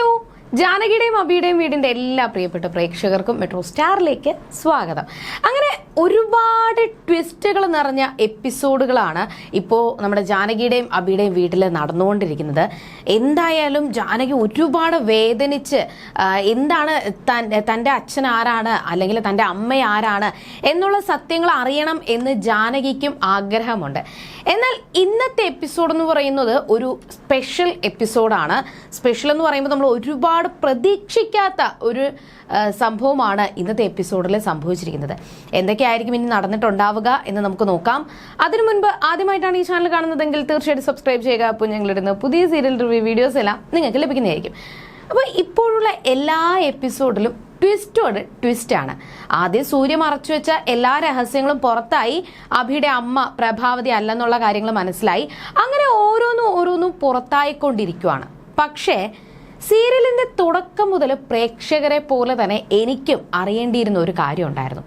Hello ജാനകിയുടെയും അബിയുടെയും വീടിന്റെ എല്ലാ പ്രിയപ്പെട്ട പ്രേക്ഷകർക്കും മെട്രോ സ്റ്റാറിലേക്ക് സ്വാഗതം. അങ്ങനെ ഒരുപാട് ട്വിസ്റ്റുകൾ നിറഞ്ഞ എപ്പിസോഡുകളാണ് ഇപ്പോൾ നമ്മുടെ ജാനകിയുടെയും അബിയുടെയും വീട്ടിൽ നടന്നുകൊണ്ടിരിക്കുന്നത്. എന്തായാലും ജാനകി ഒരുപാട് വേദനിച്ച് എന്താണ് തൻ- തന്റെ അച്ഛൻ ആരാണ് അല്ലെങ്കിൽ തന്റെ അമ്മ ആരാണ് എന്നുള്ള സത്യങ്ങൾ അറിയണം എന്ന് ജാനകിക്കും ആഗ്രഹമുണ്ട്. എന്നാൽ ഇന്നത്തെ എപ്പിസോഡ് എന്ന് പറയുന്നത് ഒരു സ്പെഷ്യൽ എപ്പിസോഡാണ് സ്പെഷ്യൽ എന്ന് പറയുമ്പോൾ നമ്മൾ ഒരുപാട് പ്രതീക്ഷിക്കാത്ത ഒരു സംഭവമാണ് ഇന്നത്തെ എപ്പിസോഡിൽ സംഭവിച്ചിരിക്കുന്നത്. എന്തൊക്കെയായിരിക്കും ഇനി നടന്നിട്ടുണ്ടാവുക എന്ന് നമുക്ക് നോക്കാം. അതിനു മുൻപ് ആദ്യമായിട്ടാണ് ഈ ചാനൽ കാണുന്നതെങ്കിൽ തീർച്ചയായിട്ടും സബ്സ്ക്രൈബ് ചെയ്യുക. അപ്പോൾ ഞങ്ങളിടുന്ന പുതിയ സീരിയൽ റിവ്യൂ വീഡിയോസ് എല്ലാം നിങ്ങൾക്ക് ലഭിക്കുന്നതായിരിക്കും. അപ്പോൾ ഇപ്പോഴുള്ള എല്ലാ എപ്പിസോഡിലും ട്വിസ്റ്റോട് ട്വിസ്റ്റ് ആണ്. ആദ്യം സൂര്യ മറച്ചു വെച്ച എല്ലാ രഹസ്യങ്ങളും പുറത്തായി. അഭിയുടെ അമ്മ പ്രഭാവതി അല്ലെന്നുള്ള കാര്യങ്ങൾ മനസ്സിലായി. അങ്ങനെ ഓരോന്നും ഓരോന്നും പുറത്തായിക്കൊണ്ടിരിക്കുവാണ്. പക്ഷേ സീരിയലിന്റെ തുടക്കം മുതൽ പ്രേക്ഷകരെ പോലെ തന്നെ എനിക്കും അറിയേണ്ടിയിരുന്ന ഒരു കാര്യം ഉണ്ടായിരുന്നു.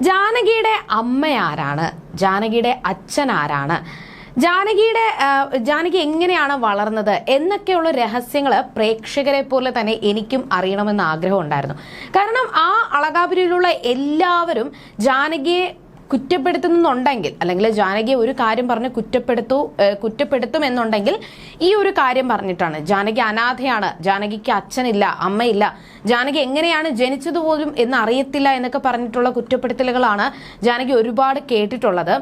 ജാനകിയുടെ അമ്മ ആരാണ് ജാനകിയുടെ അച്ഛൻ ആരാണ് ജാനകിയുടെ ജാനകി എങ്ങനെയാണ് വളർന്നത്? എന്നൊക്കെയുള്ള രഹസ്യങ്ങൾ പ്രേക്ഷകരെ പോലെ തന്നെ എനിക്കും അറിയണമെന്ന് ആഗ്രഹം ഉണ്ടായിരുന്നു. കാരണം ആ അളകാപുരിയിലുള്ള എല്ലാവരും ജാനകിയെ കുറ്റപ്പെടുത്തുന്നുണ്ടെങ്കിൽ അല്ലെങ്കിൽ ജാനകിയെ ഒരു കാര്യം പറഞ്ഞ് കുറ്റപ്പെടുത്തു കുറ്റപ്പെടുത്തും എന്നുണ്ടെങ്കിൽ ഈ ഒരു കാര്യം പറഞ്ഞിട്ടാണ്. ജാനകി അനാഥയാണ് ജാനകിക്ക് അച്ഛനില്ല അമ്മയില്ല. ജാനകി എങ്ങനെയാണ് ജനിച്ചത് പോലും എന്ന് അറിയത്തില്ല എന്നൊക്കെ പറഞ്ഞിട്ടുള്ള കുറ്റപ്പെടുത്തലുകളാണ് ജാനകി ഒരുപാട് കേട്ടിട്ടുള്ളത്.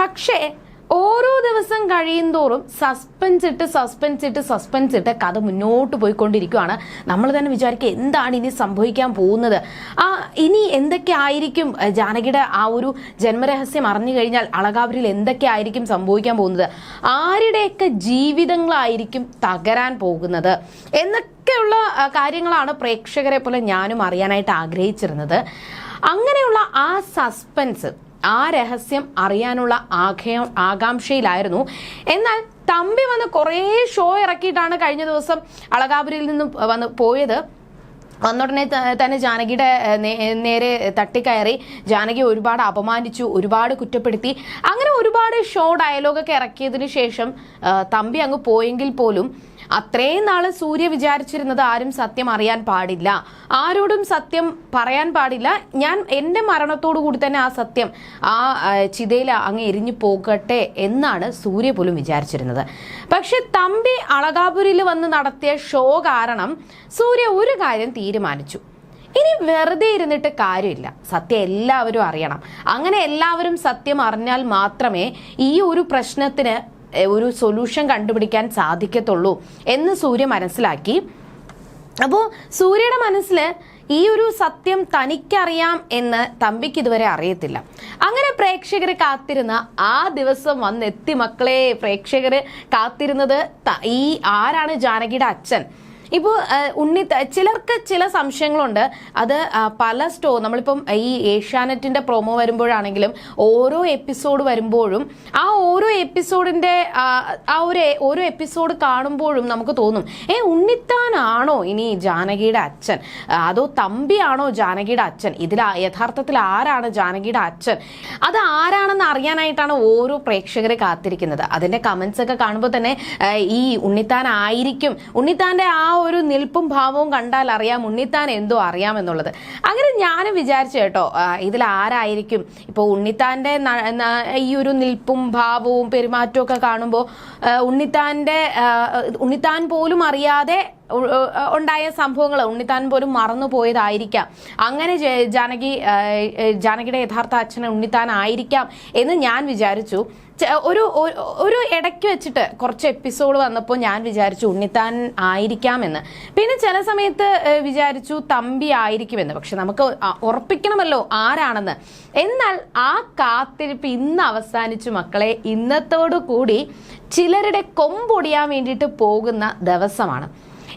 പക്ഷേ ഓരോ ദിവസം കഴിയും തോറും സസ്പെൻസ് ഇട്ട് സസ്പെൻസ് ഇട്ട് സസ്പെൻസ് ഇട്ട് കഥ മുന്നോട്ട് പോയിക്കൊണ്ടിരിക്കുകയാണ് നമ്മൾ തന്നെ വിചാരിക്കുക എന്താണ് ഇനി സംഭവിക്കാൻ പോകുന്നത്? ആ ഇനി എന്തൊക്കെ ആയിരിക്കും ജാനകിയുടെ ആ ഒരു ജന്മരഹസ്യം അറിഞ്ഞു കഴിഞ്ഞാൽ അളകാവരിൽ എന്തൊക്കെ ആയിരിക്കും സംഭവിക്കാൻ പോകുന്നത്? ആരുടെയൊക്കെ ജീവിതങ്ങളായിരിക്കും തകരാൻ പോകുന്നത്? എന്നൊക്കെയുള്ള കാര്യങ്ങളാണ് പ്രേക്ഷകരെ പോലെ ഞാനും അറിയാനായിട്ട് ആഗ്രഹിച്ചിരുന്നത്. അങ്ങനെയുള്ള ആ സസ്പെൻസ് ആ രഹസ്യം അറിയാനുള്ള ആഗ്രഹ ആകാംക്ഷയിലായിരുന്നു. എന്നാൽ തമ്പി വന്ന് കുറേ ഷോ ഇറക്കിയിട്ടാണ് കഴിഞ്ഞ ദിവസം അളകാപുരിയിൽ നിന്ന് വന്ന് പോയത്. വന്നുടനെ തന്നെ ജാനകിയുടെ നേരെ തട്ടിക്കയറി. ജാനകി ഒരുപാട് അപമാനിച്ചു ഒരുപാട് കുറ്റപ്പെടുത്തി. അങ്ങനെ ഒരുപാട് ഷോ ഡയലോഗൊക്കെ ഇറക്കിയതിന് ശേഷം തമ്പി അങ്ങ് പോയെങ്കിൽ പോലും അത്രയും നാൾ സൂര്യ വിചാരിച്ചിരുന്നത് ആരും സത്യം അറിയാൻ പാടില്ല. ആരോടും സത്യം പറയാൻ പാടില്ല. ഞാൻ എന്റെ മരണത്തോടു കൂടി തന്നെ ആ സത്യം ആ ചിതയിൽ അങ്ങ് എരിഞ്ഞു പോകട്ടെ എന്നാണ് സൂര്യ പോലും വിചാരിച്ചിരുന്നത്. പക്ഷെ തമ്പി അളകാപുരിൽ വന്ന് നടത്തിയ ഷോ കാരണം സൂര്യ ഒരു കാര്യം തീരുമാനിച്ചു. ഇനി വെറുതെ ഇരുന്നിട്ട് കാര്യമില്ല. സത്യം എല്ലാവരും അറിയണം. അങ്ങനെ എല്ലാവരും സത്യം അറിഞ്ഞാൽ മാത്രമേ ഈ ഒരു പ്രശ്നത്തിന് ഒരു സൊല്യൂഷൻ കണ്ടുപിടിക്കാൻ സാധിക്കത്തുള്ളൂ എന്ന് സൂര്യ മനസ്സിലാക്കി. അപ്പോൾ സൂര്യയുടെ മനസ്സിൽ ഈ ഒരു സത്യം തനിക്കറിയാം എന്ന് തമ്പിക്ക് ഇതുവരെ അറിയത്തില്ല. അങ്ങനെ പ്രേക്ഷകർ കാത്തിരുന്ന ആ ദിവസം വന്നെത്തി മക്കളെ. പ്രേക്ഷകർ കാത്തിരുന്നത് ഈ ആരാണ് ജാനകിയുടെ അച്ഛൻ? ഇപ്പോൾ ഉണ്ണി ചിലർക്ക് ചില സംശയങ്ങളുണ്ട്. അത് പല സ്റ്റോ നമ്മളിപ്പം ഈ ഏഷ്യാനെറ്റിന്റെ പ്രൊമോ വരുമ്പോഴാണെങ്കിലും ഓരോ എപ്പിസോഡ് വരുമ്പോഴും ആ ഓരോ എപ്പിസോഡിന്റെ ആ, ഒരു ഓരോ എപ്പിസോഡ് കാണുമ്പോഴും നമുക്ക് തോന്നും ഏ ഉണ്ണിത്താനാണോ ഇനി ജാനകിയുടെ അച്ഛൻ? അതോ തമ്പിയാണോ ജാനകിയുടെ അച്ഛൻ? ഇതിൽ യഥാർത്ഥത്തിൽ ആരാണ് ജാനകിയുടെ അച്ഛൻ? അത് ആരാണെന്ന് അറിയാനായിട്ടാണ് ഓരോ പ്രേക്ഷകരെ കാത്തിരിക്കുന്നത്. അതിന്റെ കമന്റ്സ് ഒക്കെ കാണുമ്പോൾ തന്നെ ഈ ഉണ്ണിത്താൻ ആയിരിക്കും. ഉണ്ണിത്താന്റെ ആ ഒരു നിൽപ്പും ഭാവവും കണ്ടാൽ അറിയാം. ഉണ്ണിത്താൻ എന്തോ അറിയാമെന്നുള്ളത്. അങ്ങനെ ഞാനും വിചാരിച്ചു കേട്ടോ ഇതിൽ ആരായിരിക്കും? ഇപ്പോൾ ന- ഈ ഒരു നിൽപ്പും ഭാവവും പെരുമാറ്റവും ഒക്കെ കാണുമ്പോൾ ഉണ്ണിത്താന്റെ ഉണ്ണിത്താൻ പോലും അറിയാതെ ഉണ്ടായ സംഭവങ്ങൾ ഉണ്ണിത്താൻ പോലും മറന്നു പോയതായിരിക്കാം. അങ്ങനെ ജാനകി ജാനകിയുടെ യഥാർത്ഥ അച്ഛൻ ഉണ്ണിത്താൻ ആയിരിക്കാം എന്ന് ഞാൻ വിചാരിച്ചു. ഒരു ഒരു- ഇടയ്ക്ക് വെച്ചിട്ട് കുറച്ച് എപ്പിസോഡ് വന്നപ്പോൾ ഞാൻ വിചാരിച്ചു ഉണ്ണിത്താൻ ആയിരിക്കാമെന്ന്. പിന്നെ ചില സമയത്ത് വിചാരിച്ചു തമ്പി ആയിരിക്കുമെന്ന്. പക്ഷെ നമുക്ക് ഉറപ്പിക്കണമല്ലോ ആരാണെന്ന്. എന്നാൽ ആ കാത്തിരിപ്പ് ഇന്ന് അവസാനിച്ചു മക്കളെ. ഇന്നത്തോടു കൂടി ചിലരുടെ കൊമ്പൊടിയാൻ വേണ്ടിയിട്ട് പോകുന്ന ദിവസമാണ്.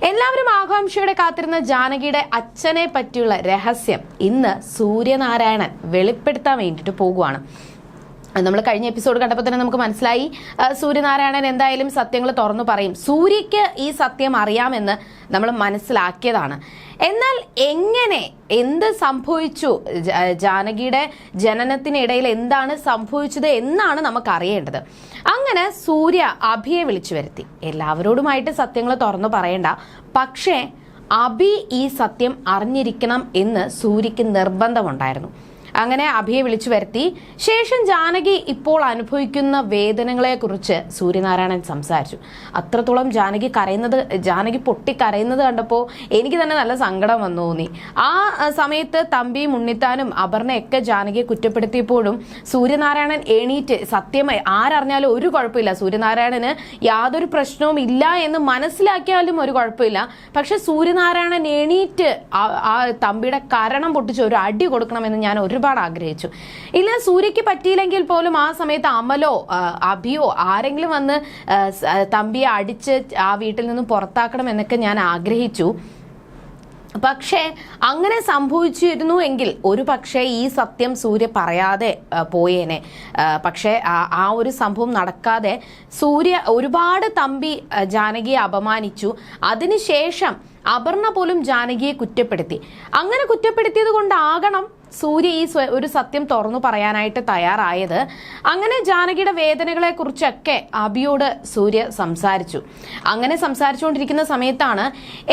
എല്ലാവരും ആകാംക്ഷയോടെ കാത്തിരുന്ന ജാനകിയുടെ അച്ഛനെ പറ്റിയുള്ള രഹസ്യം ഇന്ന് സൂര്യനാരായണൻ വെളിപ്പെടുത്താൻ വേണ്ടിയിട്ട് പോകുവാണ്. നമ്മൾ കഴിഞ്ഞ എപ്പിസോഡ് കണ്ടപ്പോൾ തന്നെ നമുക്ക് മനസ്സിലായി. സൂര്യനാരായണൻ എന്തായാലും സത്യങ്ങൾ തുറന്നു പറയും. സൂര്യക്ക് ഈ സത്യം അറിയാമെന്ന് നമ്മൾ മനസ്സിലാക്കിയതാണ്. എന്നാൽ എങ്ങനെ എന്ത് സംഭവിച്ചു? ജാനകിയുടെ ജനനത്തിനിടയിൽ എന്താണ് സംഭവിച്ചത് എന്നാണ് നമുക്ക് അറിയേണ്ടത് അങ്ങനെ സൂര്യ അഭിയെ വിളിച്ചു വരുത്തി. എല്ലാവരോടുമായിട്ട് സത്യങ്ങൾ തുറന്നു പറയണ്ട. പക്ഷേ അഭി ഈ സത്യം അറിഞ്ഞിരിക്കണം എന്ന് സൂര്യക്ക് നിർബന്ധമുണ്ടായിരുന്നു. അങ്ങനെ അഭിയെ വിളിച്ചു വരുത്തി. ശേഷം ജാനകി ഇപ്പോൾ അനുഭവിക്കുന്ന വേദനകളെക്കുറിച്ച് സൂര്യനാരായണൻ സംസാരിച്ചു. അത്രത്തോളം ജാനകി കരയുന്നത് ജാനകി പൊട്ടി കരയുന്നത് കണ്ടപ്പോൾ എനിക്ക് തന്നെ നല്ല സങ്കടം വന്നു തോന്നി. ആ സമയത്ത് തമ്പി ഉണ്ണിത്താനും അപർണയൊക്കെ ജാനകിയെ കുറ്റപ്പെടുത്തിയപ്പോഴും സൂര്യനാരായണൻ എണീറ്റ് സത്യമായി ആരറിഞ്ഞാലും ഒരു കുഴപ്പമില്ല. സൂര്യനാരായണന് യാതൊരു പ്രശ്നവും ഇല്ല എന്ന് മനസ്സിലാക്കിയാലും ഒരു കുഴപ്പമില്ല. പക്ഷെ സൂര്യനാരായണൻ എണീറ്റ് ആ- തമ്പിയുടെ കരണം പൊട്ടിച്ച് ഒരു അടി കൊടുക്കണമെന്ന് ഞാൻ ഒരുപാട് ആഗ്രഹിച്ചു. ഇല്ല സൂര്യക്ക് പറ്റിയില്ലെങ്കിൽ പോലും ആ സമയത്ത് അമലോ അഭിയോ ആരെങ്കിലും വന്ന് തമ്പിയെ അടിച്ച് ആ വീട്ടിൽ നിന്നും പുറത്താക്കണം എന്നൊക്കെ ഞാൻ ആഗ്രഹിച്ചു. പക്ഷേ അങ്ങനെ സംഭവിച്ചിരുന്നു എങ്കിൽ ഒരു പക്ഷേ ഈ സത്യം സൂര്യ പറയാതെ പോയേനെ. പക്ഷേ ആ- ഒരു സംഭവം നടക്കാതെ സൂര്യ ഒരുപാട് തമ്പി ജാനകിയെ അപമാനിച്ചു. അതിനുശേഷം അപർണ പോലും ജാനകിയെ കുറ്റപ്പെടുത്തി. അങ്ങനെ കുറ്റപ്പെടുത്തിയത് കൊണ്ടാകണം സൂര്യ ഈ ഒരു സത്യം തുറന്നു പറയാനായിട്ട് തയ്യാറായത്. അങ്ങനെ ജാനകിയുടെ വേദനകളെ കുറിച്ചൊക്കെ അബിയോട് സൂര്യ സംസാരിച്ചു. അങ്ങനെ സംസാരിച്ചുകൊണ്ടിരിക്കുന്ന സമയത്താണ്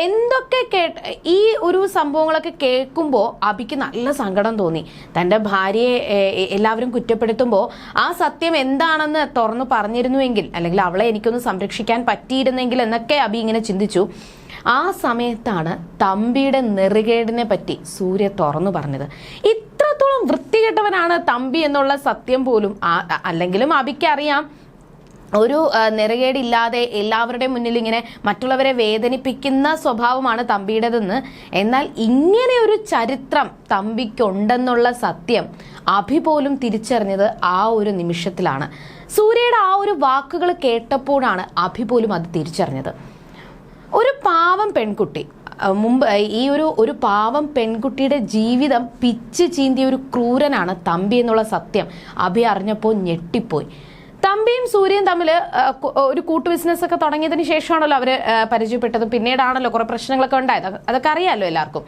എന്തൊക്കെ കേട്ട് ഈ ഒരു സംഭവങ്ങളൊക്കെ കേൾക്കുമ്പോൾ അബിക്ക് നല്ല സങ്കടം തോന്നി. തന്റെ ഭാര്യയെ എല്ലാവരും കുറ്റപ്പെടുത്തുമ്പോൾ ആ സത്യം എന്താണെന്ന് തുറന്നു പറഞ്ഞിരുന്നുവെങ്കിൽ അല്ലെങ്കിൽ അവളെ എനിക്കൊന്ന് സംരക്ഷിക്കാൻ പറ്റിയിരുന്നെങ്കിൽ എന്നൊക്കെ അബി ഇങ്ങനെ ചിന്തിച്ചു. ആ സമയത്താണ് തമ്പിയുടെ നെറുകേടിനെ പറ്റി സൂര്യ തുറന്നു പറഞ്ഞത്. ഇത്രത്തോളം വൃത്തികെട്ടവനാണ് തമ്പി എന്നുള്ള സത്യം പോലും അല്ലെങ്കിലും അബിക്കറിയാം ഒരു നിറകേടില്ലാതെ എല്ലാവരുടെ മുന്നിൽ ഇങ്ങനെ മറ്റുള്ളവരെ വേദനിപ്പിക്കുന്ന സ്വഭാവമാണ് തമ്പിയുടേതെന്ന്. എന്നാൽ ഇങ്ങനെ ഒരു ചരിത്രം തമ്പിക്കുണ്ടെന്നുള്ള സത്യം അഭി പോലും തിരിച്ചറിഞ്ഞത് ആ ഒരു നിമിഷത്തിലാണ്. സൂര്യയുടെ ആ ഒരു വാക്കുകൾ കേട്ടപ്പോഴാണ് അഭി പോലും അത് തിരിച്ചറിഞ്ഞത്. ഒരു പാവം പെൺകുട്ടി മുമ്പ് ഈ ഒരു ഒരു പാവം പെൺകുട്ടിയുടെ ജീവിതം പിച്ച് ചീന്തിയ ഒരു ക്രൂരനാണ് തമ്പി എന്നുള്ള സത്യം അഭി അറിഞ്ഞപ്പോൾ ഞെട്ടിപ്പോയി. തമ്പിയും സൂര്യയും തമ്മിൽ ഒരു കൂട്ടു ബിസിനസ് ഒക്കെ തുടങ്ങിയതിന് ശേഷമാണല്ലോ അവർ പരിചയപ്പെട്ടത്. പിന്നീടാണല്ലോ കുറെ പ്രശ്നങ്ങളൊക്കെ ഉണ്ടായത്. അതൊ- അതൊക്കെ അറിയാമല്ലോ എല്ലാവർക്കും.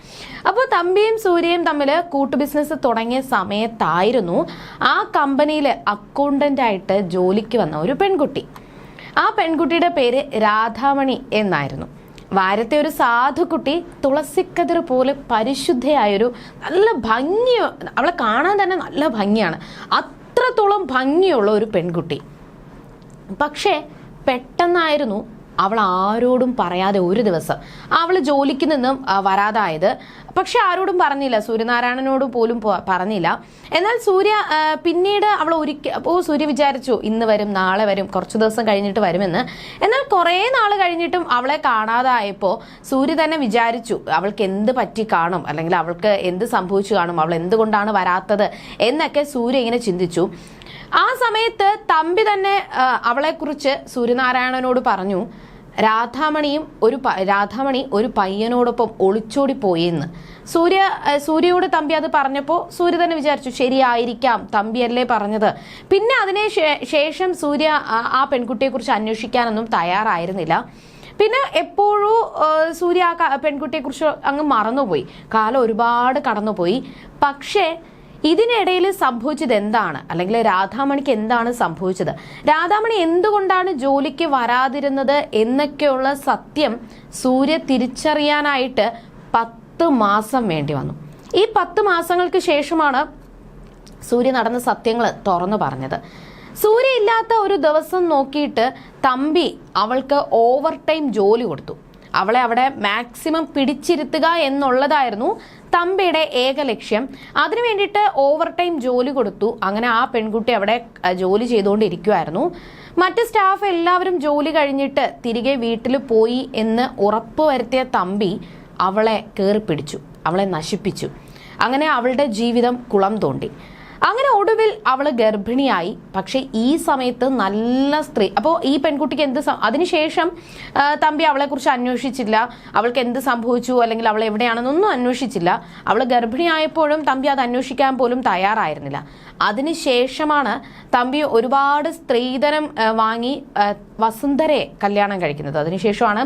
അപ്പോൾ തമ്പിയും സൂര്യയും തമ്മിൽ കൂട്ടു ബിസിനസ് തുടങ്ങിയ സമയത്തായിരുന്നു ആ കമ്പനിയിൽ അക്കൗണ്ടന്റ് ആയിട്ട് ജോലിക്ക് വന്ന ഒരു പെൺകുട്ടി. ആ പെൺകുട്ടിയുടെ പേര് രാധാമണി എന്നായിരുന്നു. വാരത്തെ ഒരു സാധുക്കുട്ടി തുളസിക്കതിർ പോലെ പരിശുദ്ധയായൊരു നല്ല ഭംഗി അവളെ കാണാൻ തന്നെ നല്ല ഭംഗിയാണ്. അത്രത്തോളം ഭംഗിയുള്ള ഒരു പെൺകുട്ടി. പക്ഷേ പെട്ടെന്നായിരുന്നു അവൾ ആരോടും പറയാതെ ഒരു ദിവസം. അവൾ ജോലിക്ക് നിന്നും വരാതായത്. പക്ഷെ ആരോടും പറഞ്ഞില്ല. സൂര്യനാരായണനോട് പോലും പറഞ്ഞില്ല. എന്നാൽ സൂര്യ പിന്നീട് അവൾ ഒരിക്കൽ ഓ സൂര്യ വിചാരിച്ചു ഇന്ന് വരും നാളെ വരും കുറച്ച് ദിവസം കഴിഞ്ഞിട്ട് വരുമെന്ന്. എന്നാൽ കുറേ നാൾ കഴിഞ്ഞിട്ടും അവളെ കാണാതായപ്പോൾ സൂര്യ തന്നെ വിചാരിച്ചു അവൾക്ക് എന്ത് പറ്റി കാണും? അല്ലെങ്കിൽ അവൾക്ക് എന്ത് സംഭവിച്ചു കാണും? അവൾ എന്തുകൊണ്ടാണ് വരാത്തത്? എന്നൊക്കെ സൂര്യ ഇങ്ങനെ ചിന്തിച്ചു. ആ സമയത്ത് തമ്പി തന്നെ അവളെക്കുറിച്ച് സൂര്യനാരായണനോട് പറഞ്ഞു രാധാമണിയും ഒരു രാധാമണി ഒരു പയ്യനോടൊപ്പം ഒളിച്ചോടി പോയെന്ന്. സൂര്യ സൂര്യയുടെ തമ്പി അത് പറഞ്ഞപ്പോൾ സൂര്യ തന്നെ വിചാരിച്ചു ശരിയായിരിക്കാം തമ്പിയല്ലേ പറഞ്ഞത്. പിന്നെ അതിനെ ശേഷം സൂര്യ ആ പെൺകുട്ടിയെക്കുറിച്ച് അന്വേഷിക്കാനൊന്നും തയ്യാറായിരുന്നില്ല. പിന്നെ എപ്പോഴും സൂര്യ ആ പെൺകുട്ടിയെക്കുറിച്ച് അങ്ങ് മറന്നുപോയി. കാലം ഒരുപാട് കടന്നുപോയി. പക്ഷേ ഇതിനിടയിൽ സംഭവിച്ചത് എന്താണ്? അല്ലെങ്കിൽ രാധാമണിക്ക് എന്താണ് സംഭവിച്ചത്? രാധാമണി എന്തുകൊണ്ടാണ് ജോലിക്ക് വരാതിരുന്നത് എന്നൊക്കെയുള്ള സത്യം സൂര്യ തിരിച്ചറിയാനായിട്ട് പത്ത് മാസം വേണ്ടി വന്നു. ഈ പത്ത് മാസങ്ങൾക്ക് ശേഷമാണ് സൂര്യ നടന്ന സത്യങ്ങൾ തുറന്നു പറഞ്ഞത്. സൂര്യ ഇല്ലാത്ത ഒരു ദിവസം നോക്കിയിട്ട് തമ്പി അവൾക്ക് ഓവർ ടൈം ജോലി കൊടുത്തു. അവളെ അവിടെ മാക്സിമം പിടിച്ചിരുത്തുക എന്നുള്ളതായിരുന്നു തമ്പിയുടെ ഏക ലക്ഷ്യം. അതിനു വേണ്ടിയിട്ട് ഓവർ ടൈം ജോലി കൊടുത്തു. അങ്ങനെ ആ പെൺകുട്ടി അവിടെ ജോലി ചെയ്തുകൊണ്ടിരിക്കുമായിരുന്നു മറ്റ് സ്റ്റാഫ് എല്ലാവരും ജോലി കഴിഞ്ഞിട്ട് തിരികെ വീട്ടിൽ പോയി എന്ന് ഉറപ്പുവരുത്തിയ തമ്പി അവളെ കയറി പിടിച്ചു അവളെ നശിപ്പിച്ചു. അങ്ങനെ അവളുടെ ജീവിതം കുളം തോണ്ടി. അങ്ങനെ ഒടുവിൽ അവൾ ഗർഭിണിയായി. പക്ഷെ ഈ സമയത്ത് നല്ല സ്ത്രീ. അപ്പോൾ ഈ പെൺകുട്ടിക്ക് എന്ത് അതിനുശേഷം തമ്പി അവളെക്കുറിച്ച് അന്വേഷിച്ചില്ല. അവൾക്ക് എന്ത് സംഭവിച്ചു? അല്ലെങ്കിൽ അവൾ എവിടെയാണെന്നൊന്നും അന്വേഷിച്ചില്ല. അവൾ ഗർഭിണിയായപ്പോഴും തമ്പി അത് അന്വേഷിക്കാൻ പോലും തയ്യാറായിരുന്നില്ല. അതിനുശേഷമാണ് തമ്പി ഒരുപാട് സ്ത്രീധനം വാങ്ങി വസുന്ധരയെ കല്യാണം കഴിക്കുന്നത്. അതിനുശേഷമാണ്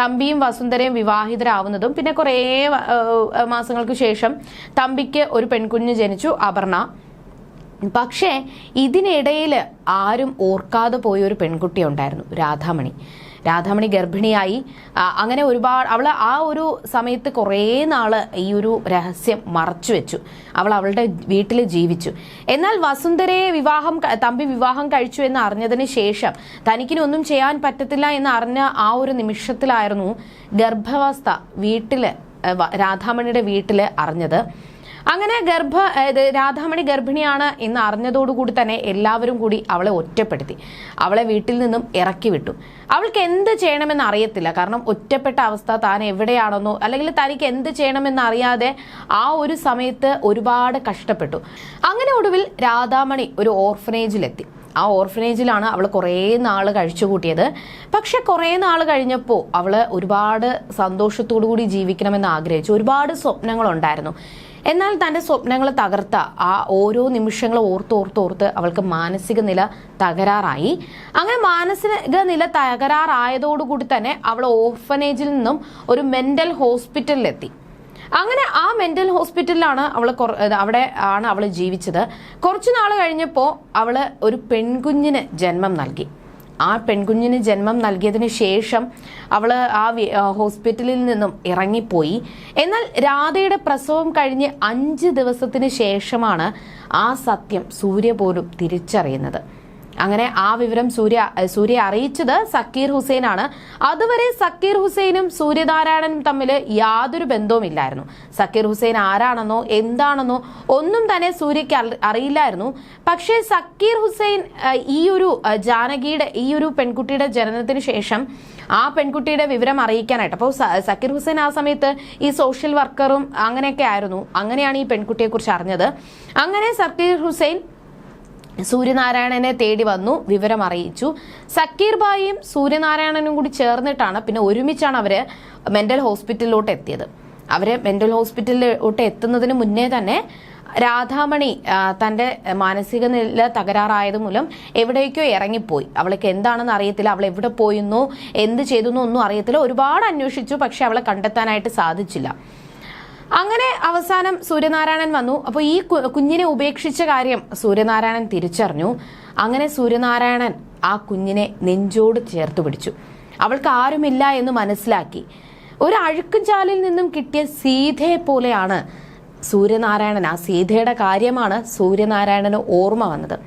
തമ്പിയും വസുന്ധരയും വിവാഹിതരാവുന്നതും. പിന്നെ കുറേ മാസങ്ങൾക്ക് ശേഷം തമ്പിക്ക് ഒരു പെൺകുഞ്ഞ് ജനിച്ചു അപർണ. പക്ഷേ ഇതിനിടയിൽ ആരും ഓർക്കാതെ പോയ ഒരു പെൺകുട്ടി ഉണ്ടായിരുന്നു രാധാമണി. രാധാമണി ഗർഭിണിയായി. അങ്ങനെ ഒരുപാട് അവൾ ആ ഒരു സമയത്ത് കുറേ നാൾ ഈ ഒരു രഹസ്യം മറച്ചു വെച്ചു. അവൾ അവളുടെ വീട്ടിൽ ജീവിച്ചു. എന്നാൽ വസുന്ധരയെ വിവാഹം തമ്പി വിവാഹം കഴിച്ചു എന്ന് അറിഞ്ഞതിന് ശേഷം തനിക്കിനൊന്നും ചെയ്യാൻ പറ്റത്തില്ല എന്ന് അറിഞ്ഞ ആ ഒരു നിമിഷത്തിലായിരുന്നു ഗർഭാവസ്ഥ വീട്ടിൽ രാധാമണിയുടെ വീട്ടിൽ അറിഞ്ഞത്. അങ്ങനെ ഗർഭ രാധാമണി ഗർഭിണിയാണ് എന്ന് അറിഞ്ഞതോടുകൂടി തന്നെ എല്ലാവരും കൂടി അവളെ ഒറ്റപ്പെടുത്തി. അവളെ വീട്ടിൽ നിന്നും ഇറക്കി വിട്ടു. അവൾക്ക് എന്ത് ചെയ്യണമെന്ന് അറിയത്തില്ല. കാരണം ഒറ്റപ്പെട്ട അവസ്ഥ താൻ എവിടെയാണെന്നോ അല്ലെങ്കിൽ തനിക്ക് എന്ത് ചെയ്യണമെന്ന് അറിയാതെ ആ ഒരു സമയത്ത് ഒരുപാട് കഷ്ടപ്പെട്ടു. അങ്ങനെ ഒടുവിൽ രാധാമണി ഒരു ഓർഫനേജിലെത്തി. ആ ഓർഫനേജിലാണ് അവൾ കുറേ നാൾ കഴിച്ചു കൂട്ടിയത് പക്ഷെ കുറേ നാൾ കഴിഞ്ഞപ്പോൾ അവൾ ഒരുപാട് സന്തോഷത്തോടു കൂടി ജീവിക്കണമെന്ന് ആഗ്രഹിച്ചു. ഒരുപാട് സ്വപ്നങ്ങളുണ്ടായിരുന്നു. എന്നാൽ തന്റെ സ്വപ്നങ്ങൾ തകർത്ത ആ ഓരോ നിമിഷങ്ങളും ഓർത്ത് ഓർത്ത് ഓർത്ത് അവൾക്ക് മാനസിക നില തകരാറായി. അങ്ങനെ മാനസിക നില തകരാറായതോടുകൂടി തന്നെ അവൾ ഓർഫനേജിൽ നിന്നും ഒരു മെന്റൽ ഹോസ്പിറ്റലിലെത്തി. അങ്ങനെ ആ മെന്റൽ ഹോസ്പിറ്റലിലാണ് അവൾ അവിടെ ആണ് അവൾ ജീവിച്ചത്. കുറച്ചു നാൾ കഴിഞ്ഞപ്പോൾ അവൾ ഒരു പെൺകുഞ്ഞിന് ജന്മം നൽകി. ആ പെൺകുഞ്ഞിന് ജന്മം നൽകിയതിന് ശേഷം അവൾ ആ ഹോസ്പിറ്റലിൽ നിന്നും ഇറങ്ങിപ്പോയി. എന്നാൽ രാധയുടെ പ്രസവം കഴിഞ്ഞ് അഞ്ച് ദിവസത്തിന് ശേഷമാണ് ആ സത്യം സൂര്യ പോലും തിരിച്ചറിയുന്നത്. അങ്ങനെ ആ വിവരം സൂര്യ സൂര്യ അറിയിച്ചത് സക്കീർ ഹുസൈൻ ആണ് അതുവരെ സക്കീർ ഹുസൈനും സൂര്യനാരായണനും തമ്മിൽ യാതൊരു ബന്ധവുമില്ലായിരുന്നു. സക്കീർ ഹുസൈൻ ആരാണെന്നോ എന്താണെന്നോ ഒന്നും തന്നെ സൂര്യയ്ക്ക് അറിയില്ലായിരുന്നു. പക്ഷേ സക്കീർ ഹുസൈൻ ഈ ഒരു ജാനകിയുടെ ഈ ഒരു പെൺകുട്ടിയുടെ ജനനത്തിന് ശേഷം ആ പെൺകുട്ടിയുടെ വിവരം അറിയിക്കാനായിട്ട്. അപ്പോൾ സക്കീർ ഹുസൈൻ ആ സമയത്ത് ഈ സോഷ്യൽ വർക്കറും അങ്ങനെയൊക്കെ ആയിരുന്നു. അങ്ങനെയാണ് ഈ പെൺകുട്ടിയെ കുറിച്ച് അറിഞ്ഞത്. അങ്ങനെ സക്കീർ ഹുസൈൻ സൂര്യനാരായണനെ തേടി വന്നു വിവരം അറിയിച്ചു സക്കീർ ബായിയും സൂര്യനാരായണനും കൂടി ചേർന്നിട്ടാണ് പിന്നെ ഒരുമിച്ചാണ് അവർ മെന്റൽ ഹോസ്പിറ്റലിലോട്ട് എത്തിയത്. അവർ മെന്റൽ ഹോസ്പിറ്റലിലോട്ട് എത്തുന്നതിന് മുന്നേ തന്നെ രാധാമണി തന്റെ മാനസിക നില തകരാറായത് മൂലം എവിടേക്കോ ഇറങ്ങിപ്പോയി. അവൾക്ക് എന്താണെന്ന് അറിയത്തില്ല അവൾ എവിടെ പോയിന്നോ എന്ത് ചെയ്തു ഒന്നും അറിയത്തില്ല. ഒരുപാട് അന്വേഷിച്ചു പക്ഷെ അവളെ കണ്ടെത്താനായിട്ട് സാധിച്ചില്ല. അങ്ങനെ അവസാനം സൂര്യനാരായണൻ വന്നു. അപ്പോൾ ഈ കുഞ്ഞിനെ ഉപേക്ഷിച്ച കാര്യം സൂര്യനാരായണൻ തിരിച്ചറിഞ്ഞു. അങ്ങനെ സൂര്യനാരായണൻ ആ കുഞ്ഞിനെ നെഞ്ചോട് ചേർത്ത് പിടിച്ചു. അവൾക്ക് ആരുമില്ല എന്ന് മനസ്സിലാക്കി. ഒരു അഴുക്കുചാലിൽ നിന്നും കിട്ടിയ സീതയെ പോലെയാണ് സൂര്യനാരായണൻ. ആ സീതയുടെ കാര്യമാണ് സൂര്യനാരായണന് ഓർമ്മ വന്നത്.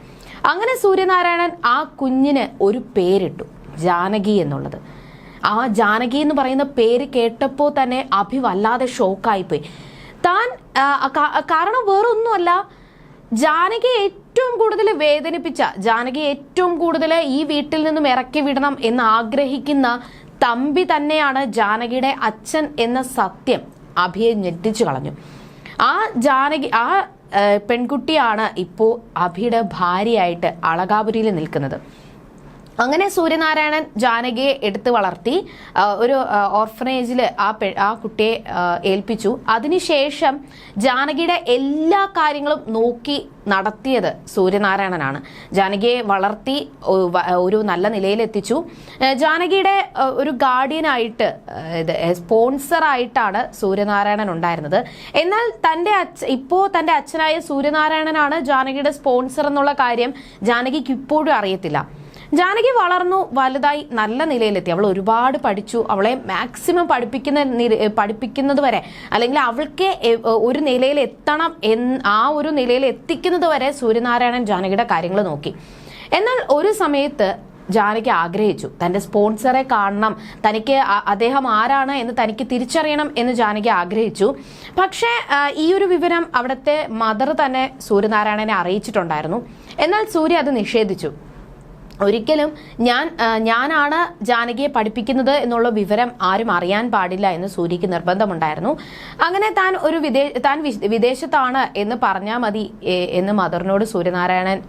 അങ്ങനെ സൂര്യനാരായണൻ ആ കുഞ്ഞിന് ഒരു പേരിട്ടു. ജാനകി എന്നുള്ളത്. ആ ജാനകി എന്ന് പറയുന്ന പേര് കേട്ടപ്പോൾ തന്നെ അഭി വല്ലാതെ ഷോക്കായിപ്പോയി. താൻ കാരണം വേറൊന്നുമല്ല ജാനകി ഏറ്റവും കൂടുതൽ വേദനിപ്പിച്ച ജാനകി ഏറ്റവും കൂടുതൽ ഈ വീട്ടിൽ നിന്നും ഇറക്കി വിടണം എന്ന് ആഗ്രഹിക്കുന്ന തമ്പി തന്നെയാണ് ജാനകിയുടെ അച്ഛൻ എന്ന സത്യം അഭിയെ ഞെട്ടിച്ചു കളഞ്ഞു. ആ ജാനകി ആ പെൺകുട്ടിയാണ് ഇപ്പോൾ അഭിയുടെ ഭാര്യയായിട്ട് അളകാപുരിയിൽ നിൽക്കുന്നത്. അങ്ങനെ സൂര്യനാരായണൻ ജാനകിയെ എടുത്തു വളർത്തി ഒരു ഓർഫനേജിൽ ആ പെ ആ കുട്ടിയെ ഏൽപ്പിച്ചു. അതിനുശേഷം ജാനകിയുടെ എല്ലാ കാര്യങ്ങളും നോക്കി നടത്തിയത് സൂര്യനാരായണനാണ്. ജാനകിയെ വളർത്തി ഒരു നല്ല നിലയിലെത്തിച്ചു. ജാനകിയുടെ ഒരു ഗാർഡിയനായിട്ട് ഇത് സ്പോൺസറായിട്ടാണ് സൂര്യനാരായണൻ ഉണ്ടായിരുന്നത്. എന്നാൽ തന്റെ അച്ഛ ഇപ്പോൾ തന്റെ അച്ഛനായ സൂര്യനാരായണനാണ് ജാനകിയുടെ സ്പോൺസർ എന്നുള്ള കാര്യം ജാനകിക്ക് ഇപ്പോഴും അറിയത്തില്ല. ജാനകി വളർന്നു വലുതായി നല്ല നിലയിലെത്തി. അവൾ ഒരുപാട് പഠിച്ചു. അവളെ മാക്സിമം പഠിപ്പിക്കുന്ന പഠിപ്പിക്കുന്നത് വരെ അല്ലെങ്കിൽ അവൾക്ക് ഒരു നിലയിൽ എത്തണം എന്ന് ആ ഒരു നിലയിൽ എത്തിക്കുന്നത് വരെ സൂര്യനാരായണൻ ജാനകിയുടെ കാര്യങ്ങൾ നോക്കി. എന്നാൽ ഒരു സമയത്ത് ജാനകി ആഗ്രഹിച്ചു തന്റെ സ്പോൺസറെ കാണണം. തനിക്ക് അദ്ദേഹം ആരാണ് എന്ന് തനിക്ക് തിരിച്ചറിയണം എന്ന് ജാനകി ആഗ്രഹിച്ചു. പക്ഷേ ഈ ഒരു വിവരം അവിടുത്തെ മദർ തന്നെ സൂര്യനാരായണനെ അറിയിച്ചിട്ടുണ്ടായിരുന്നു. എന്നാൽ സൂര്യ അത് നിഷേധിച്ചു. ഒരിക്കലും ഞാൻ ഞാനാണ് ജാനകിയെ പഠിപ്പിക്കുന്നത് എന്നുള്ള വിവരം ആരും അറിയാൻ പാടില്ല എന്ന് സൂര്യക്ക് നിർബന്ധമുണ്ടായിരുന്നു. അങ്ങനെ താൻ ഒരു വിദേ താൻ വിദേശത്താണ് എന്ന് പറഞ്ഞാൽ മതി എന്ന് മദറിനോട് സൂര്യനാരായണൻ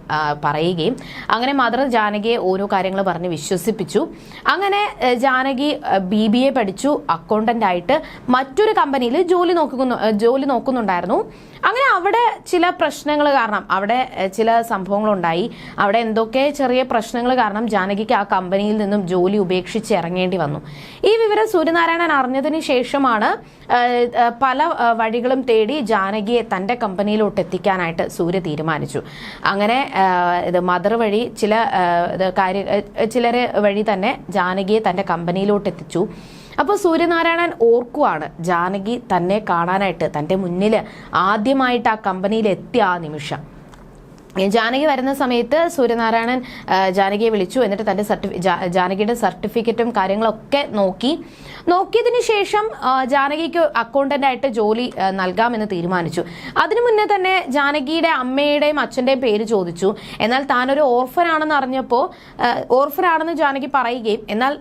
പറയുകയും അങ്ങനെ മദർ ജാനകിയെ ഓരോ കാര്യങ്ങൾ പറഞ്ഞ് വിശ്വസിപ്പിച്ചു. അങ്ങനെ ജാനകി ബി ബി എ പഠിച്ചു. അക്കൗണ്ടന്റ് ആയിട്ട് മറ്റൊരു കമ്പനിയിൽ ജോലി നോക്കുന്നു ജോലി നോക്കുന്നുണ്ടായിരുന്നു. അങ്ങനെ അവിടെ ചില പ്രശ്നങ്ങൾ കാരണം അവിടെ ചില സംഭവങ്ങളുണ്ടായി. അവിടെ എന്തൊക്കെ ചെറിയ പ്രശ്നങ്ങൾ കാരണം ജാനകിക്ക് ആ കമ്പനിയിൽ നിന്നും ജോലി ഉപേക്ഷിച്ച് ഇറങ്ങേണ്ടി വന്നു. ഈ വിവരം സൂര്യനാരായണൻ അറിഞ്ഞതിന് ശേഷമാണ് പല വഴികളും തേടി ജാനകിയെ തന്റെ കമ്പനിയിലോട്ട് എത്തിക്കാനായിട്ട് സൂര്യ തീരുമാനിച്ചു. അങ്ങനെ ഇത് മദർ വഴി ചില കാര്യ ചിലരെ വഴി തന്നെ ജാനകിയെ തന്റെ കമ്പനിയിലോട്ട് എത്തിച്ചു. അപ്പോൾ സൂര്യനാരായണൻ ഓർക്കുവാണ് ജാനകി തന്നെ കാണാനായിട്ട് തന്റെ മുന്നിൽ ആദ്യമായിട്ട് ആ കമ്പനിയിൽ എത്തിയ ആ നിമിഷം. ജാനകി വരുന്ന സമയത്ത് സൂര്യനാരായണൻ ജാനകിയെ വിളിച്ചു. എന്നിട്ട് തന്റെ സർട്ടിഫി ജാനകിയുടെ സർട്ടിഫിക്കറ്റും കാര്യങ്ങളൊക്കെ നോക്കി. നോക്കിയതിന് ശേഷം ജാനകിക്ക് അക്കൗണ്ടന്റ് ആയിട്ട് ജോലി നൽകാമെന്ന് തീരുമാനിച്ചു. അതിനു മുന്നേ തന്നെ ജാനകിയുടെ അമ്മയുടെയും അച്ഛന്റെയും പേര് ചോദിച്ചു. എന്നാൽ താനൊരു ഓർഫനാണെന്ന് അറിഞ്ഞപ്പോൾ ഓർഫനാണെന്ന് ജാനകി പറയുകയും എന്നാൽ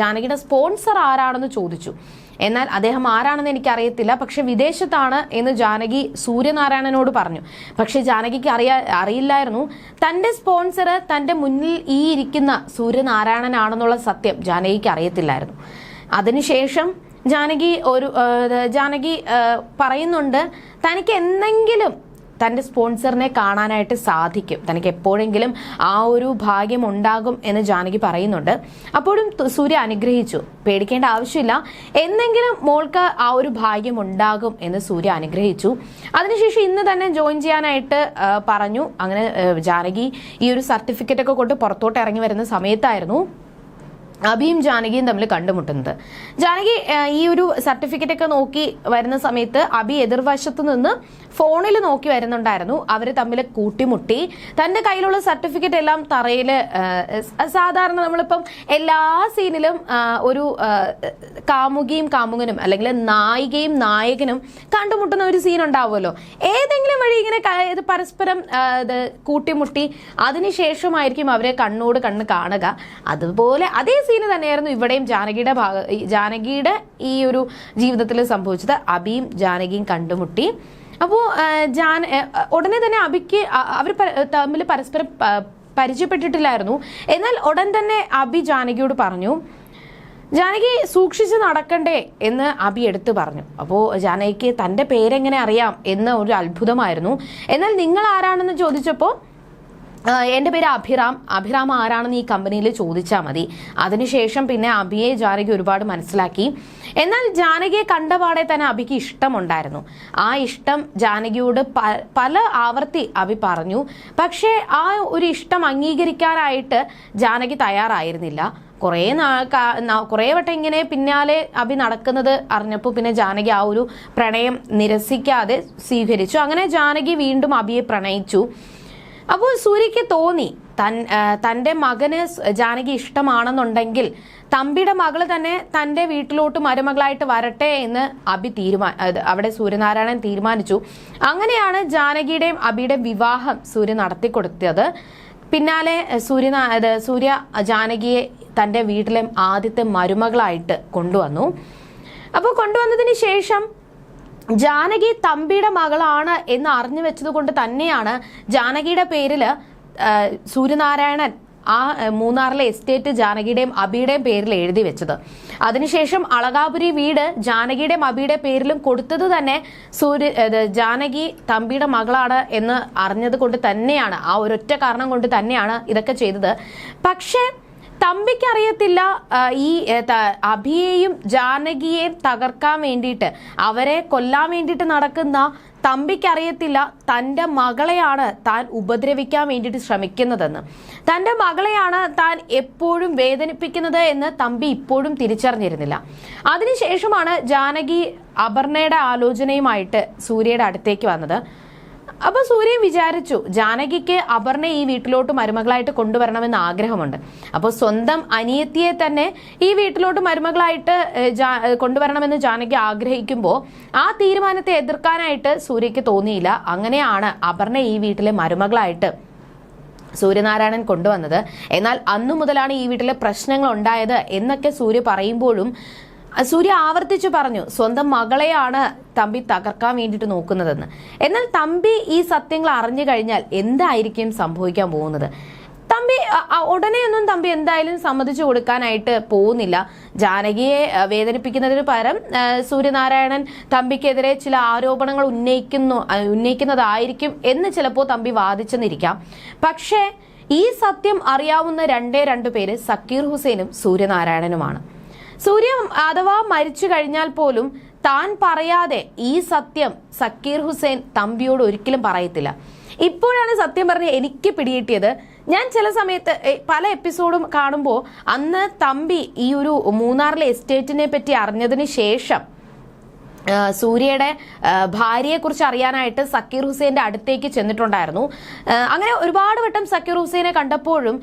ജാനകിയുടെ സ്പോൺസർ ആരാണെന്ന് ചോദിച്ചു. എന്നാൽ അദ്ദേഹം ആരാണെന്ന് എനിക്കറിയത്തില്ല. പക്ഷെ വിദേശത്താണ് എന്ന് ജാനകി സൂര്യനാരായണനോട് പറഞ്ഞു. പക്ഷെ ജാനകിക്ക് അറിയാ അറിയില്ലായിരുന്നു. തന്റെ സ്പോൺസർ തന്റെ മുന്നിൽ ഈ ഇരിക്കുന്ന സൂര്യനാരായണനാണെന്നുള്ള സത്യം ജാനകിക്ക് അറിയത്തില്ലായിരുന്നു. അതിനുശേഷം ജാനകി ഒരു ജാനകി പറയുന്നുണ്ട് തനിക്ക് എന്തെങ്കിലും തന്റെ സ്പോൺസറിനെ കാണാനായിട്ട് സാധിക്കും. തനിക്ക് എപ്പോഴെങ്കിലും ആ ഒരു ഭാഗ്യം ഉണ്ടാകും എന്ന് ജാനകി പറയുന്നുണ്ട്. അപ്പോഴും സൂര്യ അനുഗ്രഹിച്ചു. പേടിക്കേണ്ട ആവശ്യമില്ല. എന്തെങ്കിലും മോൾക്ക് ആ ഒരു ഭാഗ്യം ഉണ്ടാകും എന്ന് സൂര്യ അനുഗ്രഹിച്ചു. അതിനുശേഷം ഇന്ന് തന്നെ ജോയിൻ ചെയ്യാനായിട്ട് പറഞ്ഞു. അങ്ങനെ ജാനകി ഈ ഒരു സർട്ടിഫിക്കറ്റ് ഒക്കെ കൊണ്ട് പുറത്തോട്ട് ഇറങ്ങി വരുന്ന സമയത്തായിരുന്നു. അഭിയും ജാനകിയും തമ്മിൽ കണ്ടുമുട്ടുന്നത്. ജാനകി ഈ ഒരു സർട്ടിഫിക്കറ്റ് ഒക്കെ നോക്കി വരുന്ന സമയത്ത് അഭി എതിർവശത്ത് നിന്ന് ഫോണിൽ നോക്കി വരുന്നുണ്ടായിരുന്നു. അവർ തമ്മിൽ കൂട്ടിമുട്ടി. തന്റെ കയ്യിലുള്ള സർട്ടിഫിക്കറ്റ് എല്ലാം തറയിൽ സാധാരണ നമ്മളിപ്പം എല്ലാ സീനിലും ഒരു കാമുകിയും കാമുകനും അല്ലെങ്കിൽ നായികയും നായകനും കണ്ടുമുട്ടുന്ന ഒരു സീൻ ഉണ്ടാവുമല്ലോ. ഏതെങ്കിലും വഴി ഇങ്ങനെ പരസ്പരം കൂട്ടിമുട്ടി അതിനുശേഷമായിരിക്കും അവരെ കണ്ണോട് കണ്ണ് കാണുക. അതുപോലെ അതേ സീന് തന്നെയായിരുന്നു ഇവിടെയും ജാനകിയുടെ ഭാഗ ജാനകിയുടെ ഈ ഒരു ജീവിതത്തിൽ സംഭവിച്ചത്. അബിയും ജാനകിയും കണ്ടുമുട്ടി. അപ്പോൾ ജാന ഉടനെ തന്നെ അബിക്ക് അവർ തമ്മിൽ പരസ്പരം പരിചയപ്പെട്ടിട്ടില്ലായിരുന്നു. എന്നാൽ ഉടൻ തന്നെ അബി ജാനകിയോട് പറഞ്ഞു ജാനകി സൂക്ഷിച്ച് നടക്കണ്ടേ? എന്ന് അബി എടുത്തു പറഞ്ഞു. അപ്പോൾ ജാനകിക്ക് തന്റെ പേരെങ്ങനെ അറിയാം എന്ന് ഒരു അത്ഭുതമായിരുന്നു. എന്നാൽ നിങ്ങൾ ആരാണെന്ന് ചോദിച്ചപ്പോൾ എന്റെ പേര് അഭിറാം. അഭിറാം ആരാണെന്ന് ഈ കമ്പനിയിൽ ചോദിച്ചാൽ മതി. അതിനുശേഷം പിന്നെ അഭിയെ ജാനകി ഒരുപാട് മനസ്സിലാക്കി. എന്നാൽ ജാനകിയെ കണ്ടപാടെ തന്നെ അഭിക്ക് ഇഷ്ടമുണ്ടായിരുന്നു. ആ ഇഷ്ടം ജാനകിയോട് പല ആവർത്തി അഭി പറഞ്ഞു. പക്ഷേ ആ ഒരു ഇഷ്ടം അംഗീകരിക്കാനായിട്ട് ജാനകി തയ്യാറായിരുന്നില്ല. കുറേ കുറേ വട്ടം ഇങ്ങനെ പിന്നാലെ അഭി നടക്കുന്നത് അറിഞ്ഞപ്പോൾ പിന്നെ ജാനകി ആ ഒരു പ്രണയം നിരസിക്കാതെ സ്വീകരിച്ചു. അങ്ങനെ ജാനകി വീണ്ടും അഭിയെ പ്രണയിച്ചു. അപ്പോൾ സൂര്യക്ക് തോന്നി തൻ തന്റെ മകന് ജാനകി ഇഷ്ടമാണെന്നുണ്ടെങ്കിൽ തമ്പിയുടെ മകൾ തന്നെ തന്റെ വീട്ടിലോട്ട് മരുമകളായിട്ട് വരട്ടെ എന്ന് അബി തീരുമാ അവിടെ സൂര്യനാരായണൻ തീരുമാനിച്ചു. അങ്ങനെയാണ് ജാനകിയുടെയും അബിയുടെയും വിവാഹം സൂര്യ നടത്തി കൊടുത്തത് പിന്നാലെ സൂര്യ അത് സൂര്യ ജാനകിയെ തന്റെ വീട്ടിലെ ആദ്യത്തെ മരുമകളായിട്ട് കൊണ്ടുവന്നു. അപ്പോൾ കൊണ്ടുവന്നതിന് ശേഷം ജാനകി തമ്പിയുടെ മകളാണ് എന്ന് അറിഞ്ഞു വെച്ചത് കൊണ്ട് തന്നെയാണ് ജാനകിയുടെ പേരിൽ സൂര്യനാരായണൻ ആ, മൂന്നാറിലെ എസ്റ്റേറ്റ് ജാനകിയുടെയും അബിയുടെയും പേരിൽ എഴുതി വെച്ചത്. അതിനുശേഷം അളകാപുരി വീട് ജാനകിയുടെയും അബിയുടെ പേരിലും കൊടുത്തത് തന്നെ സൂര്യ ജാനകി തമ്പിയുടെ മകളാണ് എന്ന് അറിഞ്ഞത് കൊണ്ട് തന്നെയാണ്. ആ ഒരൊറ്റ കാരണം കൊണ്ട് തന്നെയാണ് ഇതൊക്കെ ചെയ്തത്. പക്ഷേ തമ്പിക്ക് അറിയത്തില്ല ഈ അഭിയെയും ജാനകിയെയും തകർക്കാൻ വേണ്ടിയിട്ട് അവരെ കൊല്ലാൻ വേണ്ടിയിട്ട് നടക്കുന്ന തമ്പിക്ക് അറിയത്തില്ല തന്റെ മകളെയാണ് താൻ ഉപദ്രവിക്കാൻ വേണ്ടിയിട്ട് ശ്രമിക്കുന്നതെന്ന്. തന്റെ മകളെയാണ് താൻ എപ്പോഴും വേദനിപ്പിക്കുന്നത് എന്ന് തമ്പി ഇപ്പോഴും തിരിച്ചറിഞ്ഞിരുന്നില്ല. അതിനുശേഷമാണ് ജാനകി അപർണയുടെ ആലോചനയുമായിട്ട് സൂര്യയുടെ അടുത്തേക്ക് വന്നത്. അപ്പൊ സൂര്യൻ വിചാരിച്ചു ജാനകിക്ക് അപർണ ഈ വീട്ടിലോട്ട് മരുമകളായിട്ട് കൊണ്ടുവരണമെന്ന് ആഗ്രഹമുണ്ട്. അപ്പോൾ സ്വന്തം അനിയത്തിയെ തന്നെ ഈ വീട്ടിലോട്ട് മരുമകളായിട്ട് കൊണ്ടുവരണമെന്ന് ജാനകി ആഗ്രഹിക്കുമ്പോൾ ആ തീരുമാനത്തെ എതിർക്കാനായിട്ട് സൂര്യക്ക് തോന്നിയില്ല. അങ്ങനെയാണ് അപർണ ഈ വീട്ടിലെ മരുമകളായിട്ട് സൂര്യനാരായണൻ കൊണ്ടുവന്നത്. എന്നാൽ അന്നു മുതലാണ് ഈ വീട്ടിലെ പ്രശ്നങ്ങൾ ഉണ്ടായത് എന്നൊക്കെ സൂര്യ പറയുമ്പോഴും സൂര്യ ആവർത്തിച്ചു പറഞ്ഞു സ്വന്തം മകളെയാണ് തമ്പി തകർക്കാൻ വേണ്ടിയിട്ട് നോക്കുന്നതെന്ന്. എന്നാൽ തമ്പി ഈ സത്യങ്ങൾ അറിഞ്ഞു കഴിഞ്ഞാൽ എന്തായിരിക്കും സംഭവിക്കാൻ പോകുന്നത്? തമ്പി ഉടനെയൊന്നും തമ്പി എന്തായാലും സമ്മതിച്ചു കൊടുക്കാനായിട്ട് പോകുന്നില്ല. ജാനകിയെ വേദനിപ്പിക്കുന്നതിന് പകരം സൂര്യനാരായണൻ തമ്പിക്കെതിരെ ചില ആരോപണങ്ങൾ ഉന്നയിക്കുന്നു ഉന്നയിക്കുന്നതായിരിക്കും എന്ന് ചിലപ്പോൾ തമ്പി വാദിച്ചെന്നിരിക്കാം. പക്ഷേ ഈ സത്യം അറിയാവുന്ന രണ്ടേ രണ്ടു പേര് സക്കീർ ഹുസൈനും സൂര്യനാരായണനുമാണ്. സൂര്യ അഥവാ മരിച്ചു കഴിഞ്ഞാൽ പോലും താൻ പറയാതെ ഈ സത്യം സക്കീർ ഹുസൈൻ തമ്പിയോട് ഒരിക്കലും പറയത്തില്ല. ഇപ്പോഴാണ് സത്യം പറഞ്ഞ് എനിക്ക് പിടികിട്ടിയത്. ഞാൻ ചില സമയത്ത് പല എപ്പിസോഡും കാണുമ്പോൾ അന്ന് തമ്പി ഈ ഒരു മൂന്നാറിലെ എസ്റ്റേറ്റിനെ പറ്റി അറിഞ്ഞതിന് ശേഷം സൂര്യയുടെ ഭാര്യയെക്കുറിച്ച് അറിയാനായിട്ട് സക്കീർ ഹുസൈന്റെ അടുത്തേക്ക് ചെന്നിട്ടുണ്ടായിരുന്നു. അങ്ങനെ ഒരുപാട് വട്ടം സക്കീർ ഹുസൈനെ കണ്ടപ്പോഴും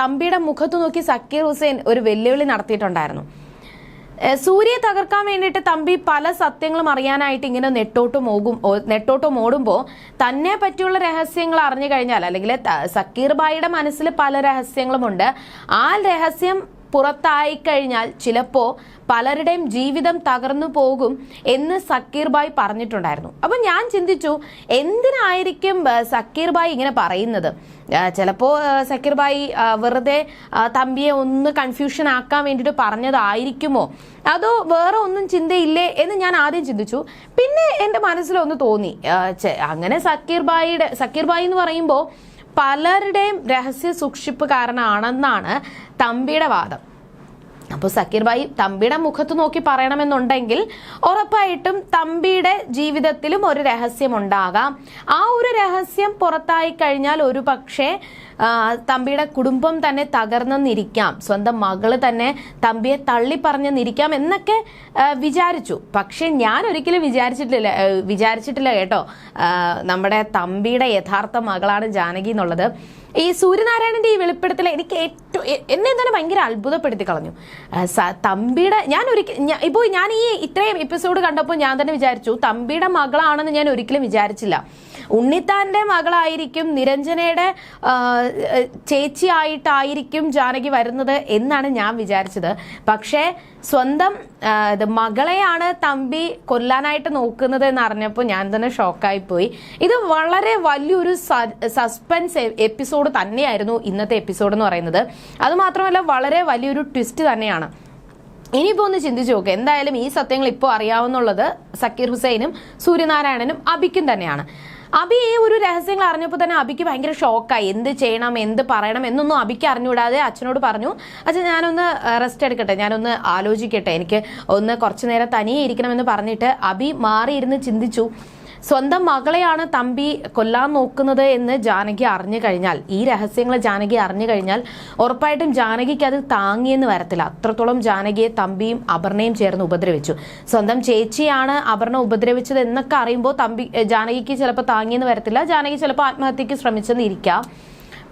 തമ്പിയുടെ മുഖത്ത് നോക്കി സക്കീർ ഹുസൈൻ ഒരു വെല്ലുവിളി നടത്തിയിട്ടുണ്ടായിരുന്നു. സൂര്യയെ തകർക്കാൻ വേണ്ടിയിട്ട് തമ്പി പല സത്യങ്ങളും അറിയാനായിട്ട് ഇങ്ങനെ നെട്ടോട്ട് മോകും ഓ- നെട്ടോട്ട് ഓടുമ്പോൾ തന്നെ പറ്റിയുള്ള രഹസ്യങ്ങൾ അറിഞ്ഞു കഴിഞ്ഞാൽ അല്ലെങ്കിൽ സക്കീർബായിയുടെ സക്കീർ ബായിയുടെ മനസ്സിൽ പല രഹസ്യങ്ങളുമുണ്ട്. ആ രഹസ്യം പുറത്തായി കഴിഞ്ഞാൽ ചിലപ്പോ പലരുടെയും ജീവിതം തകർന്നു പോകും എന്ന് സക്കീർ ബായ് പറഞ്ഞിട്ടുണ്ടായിരുന്നു. അപ്പം ഞാൻ ചിന്തിച്ചു എന്തിനായിരിക്കും സക്കീർ ബായ് ഇങ്ങനെ പറയുന്നത്? ചിലപ്പോൾ ചിലപ്പോ സക്കീർ ബായ് വെറുതെ തമ്പിയെ ഒന്ന് കൺഫ്യൂഷൻ ആക്കാൻ വേണ്ടിയിട്ട് പറഞ്ഞതായിരിക്കുമോ? അതോ വേറെ ഒന്നും ചിന്തയില്ലേ എന്ന് ഞാൻ ആദ്യം ചിന്തിച്ചു. പിന്നെ എന്റെ മനസ്സിലൊന്ന് തോന്നി. അങ്ങനെ സക്കീർ ബായിയുടെ സക്കീർ ബായി എന്ന് പറയുമ്പോൾ പലരുടെയും രഹസ്യ സൂക്ഷിപ്പ് കാരണമാണെന്നാണ് തമ്പിയുടെ വാദം. അപ്പോൾ സക്കീർ ഭായി തമ്പിയുടെ മുഖത്ത് നോക്കി പറയണമെന്നുണ്ടെങ്കിൽ ഉറപ്പായിട്ടും തമ്പിയുടെ ജീവിതത്തിലും ഒരു രഹസ്യം ഉണ്ടാകാം. ആ ഒരു രഹസ്യം പുറത്തായി കഴിഞ്ഞാൽ ഒരു പക്ഷേ തമ്പിയുടെ കുടുംബം തന്നെ തകർന്നെന്നിരിക്കാം. സ്വന്തം മകൾ തന്നെ തമ്പിയെ തള്ളി പറഞ്ഞെന്നിരിക്കാം എന്നൊക്കെ വിചാരിച്ചു. പക്ഷെ ഞാൻ ഒരിക്കലും വിചാരിച്ചിട്ടില്ല വിചാരിച്ചിട്ടില്ല കേട്ടോ. നമ്മുടെ തമ്പിയുടെ യഥാർത്ഥ മകളാണ് ജാനകി എന്നുള്ളത്. ഈ സൂര്യനാരായണന്റെ ഈ വെളിപ്പെടുത്തൽ എനിക്ക് ഏറ്റവും എന്നെ തന്നെ ഭയങ്കര അത്ഭുതപ്പെടുത്തി കളഞ്ഞു. തമ്പിയുടെ ഞാൻ ഒരിക്കൽ ഇപ്പോൾ ഞാൻ ഈ ഇത്രയും എപ്പിസോഡ് കണ്ടപ്പോൾ ഞാൻ തന്നെ വിചാരിച്ചു തമ്പിയുടെ മകളാണെന്ന് ഞാൻ ഒരിക്കലും വിചാരിച്ചില്ല. ഉണ്ണിത്താന്റെ മകളായിരിക്കും നിരഞ്ജനയുടെ ചേച്ചിയായിട്ടായിരിക്കും ജാനകി വരുന്നത് എന്നാണ് ഞാൻ വിചാരിച്ചത്. പക്ഷേ സ്വന്തം മകളെയാണ് തമ്പി കൊല്ലാനായിട്ട് നോക്കുന്നത് എന്ന് അറിഞ്ഞപ്പോൾ ഞാൻ തന്നെ ഷോക്കായി പോയി ഇത് വളരെ വലിയൊരു സസ്പെൻസ് എപ്പിസോഡ് തന്നെയായിരുന്നു ഇന്നത്തെ എപ്പിസോഡ് എന്ന് പറയുന്നത്. അതുമാത്രമല്ല വളരെ വലിയൊരു ട്വിസ്റ്റ് തന്നെയാണ്. ഇനിയിപ്പോ ഒന്ന് ചിന്തിച്ചു നോക്കുക എന്തായാലും ഈ സത്യങ്ങൾ ഇപ്പോൾ അറിയാവുന്നുള്ളത് സക്കീർ ഹുസൈനും സൂര്യനാരായണനും അബിക്കും തന്നെയാണ്. അബി ഈ ഒരു രഹസ്യങ്ങൾ അറിഞ്ഞപ്പോൾ തന്നെ അബിക്ക് ഭയങ്കര ഷോക്കായി എന്ത് ചെയ്യണം എന്ത് പറയണം എന്നൊന്നും അബിക്ക് അറിഞ്ഞുകൂടാതെ അച്ഛനോട് പറഞ്ഞു അച്ഛൻ ഞാനൊന്ന് റെസ്റ്റ് എടുക്കട്ടെ ഞാനൊന്ന് ആലോചിക്കട്ടെ. എനിക്ക് ഒന്ന് കുറച്ചു നേരം തനിയെ ഇരിക്കണമെന്ന് പറഞ്ഞിട്ട് അബി മാറിയിരുന്ന് ചിന്തിച്ചു. സ്വന്തം മകളെയാണ് തമ്പി കൊല്ലാൻ നോക്കുന്നത് എന്ന് ജാനകി അറിഞ്ഞു കഴിഞ്ഞാൽ ഈ രഹസ്യങ്ങൾ ജാനകി അറിഞ്ഞു കഴിഞ്ഞാൽ ഉറപ്പായിട്ടും ജാനകിക്ക് അത് താങ്ങിയെന്ന് വരത്തില്ല. അത്രത്തോളം ജാനകിയെ തമ്പിയും അപർണയും ചേർന്ന് ഉപദ്രവിച്ചു. സ്വന്തം ചേച്ചിയാണ് അപർണ ഉപദ്രവിച്ചത് എന്നൊക്കെ അറിയുമ്പോൾ തമ്പി ജാനകിക്ക് ചിലപ്പോൾ താങ്ങിയെന്ന് വരത്തില്ല. ജാനകി ചിലപ്പോൾ ആത്മഹത്യക്ക് ശ്രമിച്ചെന്നിരിക്കാം.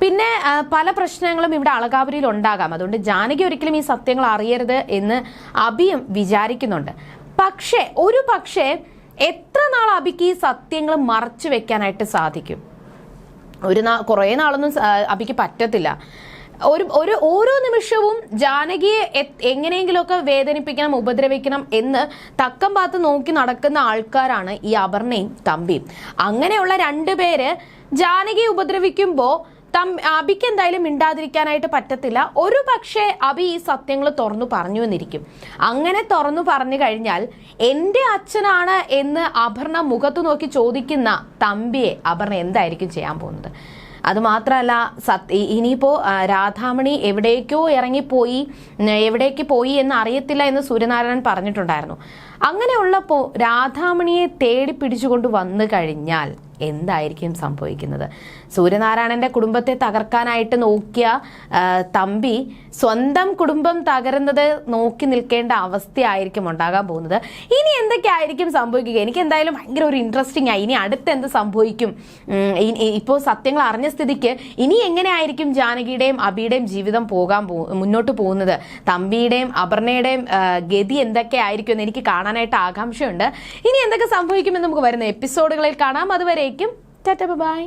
പിന്നെ പല പ്രശ്നങ്ങളും ഇവിടെ അളകാപുരിയിൽ ഉണ്ടാകാം. അതുകൊണ്ട് ജാനകി ഒരിക്കലും ഈ സത്യങ്ങൾ അറിയരുത് എന്ന് അഭിയും വിചാരിക്കുന്നുണ്ട്. പക്ഷേ ഒരു പക്ഷേ എത്ര നാൾ അഭിക്ക് ഈ സത്യങ്ങൾ മറച്ചു വെക്കാനായിട്ട് സാധിക്കും? ഒരു നാ കുറേ നാളൊന്നും അബിക്ക് പറ്റത്തില്ല. ഒരു ഒരു ഓരോ നിമിഷവും ജാനകിയെ എങ്ങനെയെങ്കിലുമൊക്കെ വേദനിപ്പിക്കണം ഉപദ്രവിക്കണം എന്ന് തക്കം പാത്ത് നോക്കി നടക്കുന്ന ആൾക്കാരാണ് ഈ അപർണയും തമ്പിയും. അങ്ങനെയുള്ള രണ്ടുപേര് ജാനകിയെ ഉപദ്രവിക്കുമ്പോൾ തം അബിക്ക് എന്തായാലും മിണ്ടാതിരിക്കാനായിട്ട് പറ്റത്തില്ല. ഒരു പക്ഷേ അബി ഈ സത്യങ്ങൾ തുറന്നു പറഞ്ഞു എന്നിരിക്കും. അങ്ങനെ തുറന്നു പറഞ്ഞു കഴിഞ്ഞാൽ എന്റെ അച്ഛനാണ് എന്ന് അപർണ മുഖത്ത് നോക്കി ചോദിക്കുന്ന തമ്പിയെ അപർണ എന്തായിരിക്കും ചെയ്യാൻ പോകുന്നത്? അതുമാത്രമല്ല സത് ഇനിയിപ്പോൾ രാധാമണി എവിടേക്കോ ഇറങ്ങിപ്പോയി എവിടേക്ക് പോയി എന്ന് അറിയത്തില്ല എന്ന് സൂര്യനാരായണൻ പറഞ്ഞിട്ടുണ്ടായിരുന്നു. അങ്ങനെയുള്ളപ്പോൾ രാധാമണിയെ തേടി പിടിച്ചുകൊണ്ട് വന്നു കഴിഞ്ഞാൽ എന്തായിരിക്കും സംഭവിക്കുന്നത്? സൂര്യനാരായണന്റെ കുടുംബത്തെ തകർക്കാനായിട്ട് നോക്കിയ തമ്പി സ്വന്തം കുടുംബം തകരുന്നത് നോക്കി നിൽക്കേണ്ട അവസ്ഥയായിരിക്കും ഉണ്ടാകാൻ പോകുന്നത്. ഇനി എന്തൊക്കെയായിരിക്കും സംഭവിക്കുക? എനിക്ക് എന്തായാലും ഭയങ്കര ഒരു ഇൻട്രസ്റ്റിംഗ് ആയി ഇനി അടുത്ത് എന്ത് സംഭവിക്കും? ഇപ്പോൾ സത്യങ്ങൾ അറിഞ്ഞ സ്ഥിതിക്ക് ഇനി എങ്ങനെയായിരിക്കും ജാനകിയുടെയും അബിയുടെയും ജീവിതം പോകാൻ പോ മുന്നോട്ട് പോകുന്നത്? തമ്പിയുടെയും അപർണയുടെയും ഗതി ഗതി എന്തൊക്കെയായിരിക്കും എന്ന് എനിക്ക് കാണാനായിട്ട് ആകാംക്ഷയുണ്ട്. ഇനി എന്തൊക്കെ സംഭവിക്കുമെന്ന് നമുക്ക് വരുന്ന എപ്പിസോഡുകളിൽ കാണാം. അതുവരേക്കും ടാറ്റ ബൈ.